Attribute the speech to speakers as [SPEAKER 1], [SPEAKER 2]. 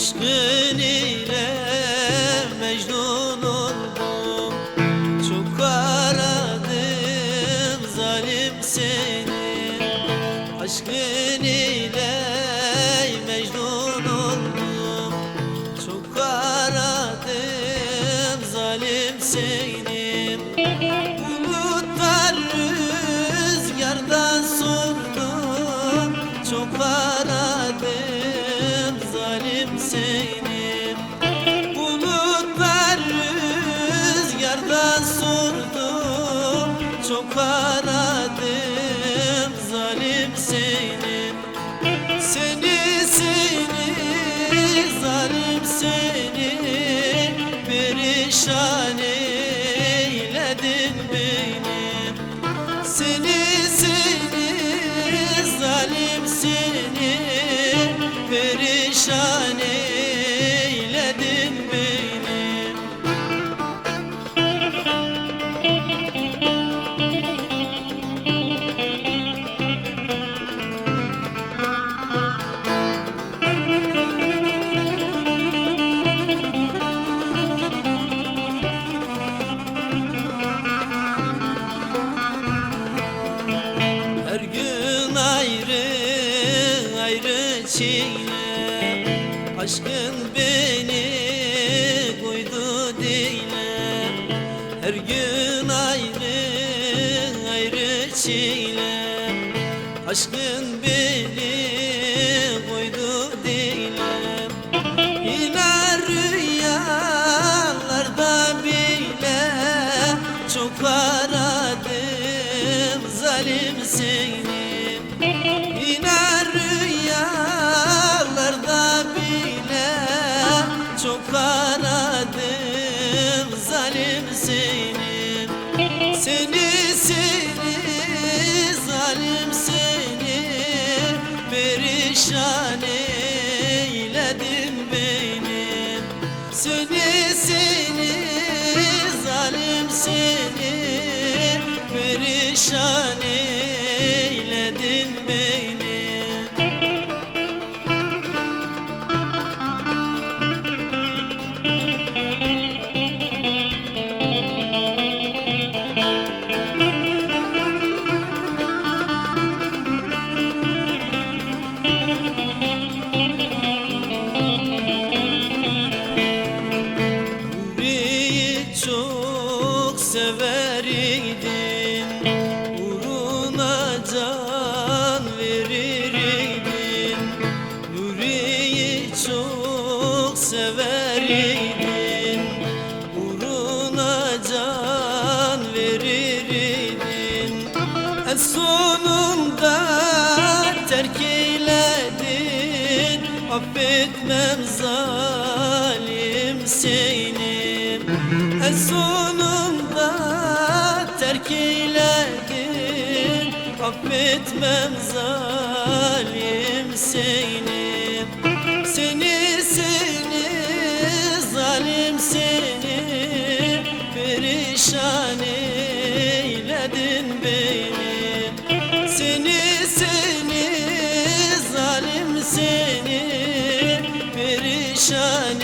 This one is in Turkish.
[SPEAKER 1] Aşkın ile Mecnun Aşkın ile oldum. Çok aradım zalim seni Bulutlar rüzgardan sordum Çok aradım zalim seni Bulutlar rüzgardan sordum Çok aradım seni Perişan eyledin beni. Seni seni zalim seni Perişan eyledin ayrı ayrı çile Aşkın beni koydu dile Her gün ayrı ayrı çile Aşkın beni koydu dile Yine rüyalarda bile Çok aradım zalim seni Seni zalim seni Perişan eyledin beni. Seni seni zalim seni Perişan çok sever idim Uğruna can verir idim Nuri'yi çok sever idim Uğruna can verir idim En sonunda terk eyledin. Affetmem zalim seni En sonunda terk eyledin Affetmem zalim seni. Seni seni zalim seni. Perişan eyledin beni. Seni seni zalim seni. Perişan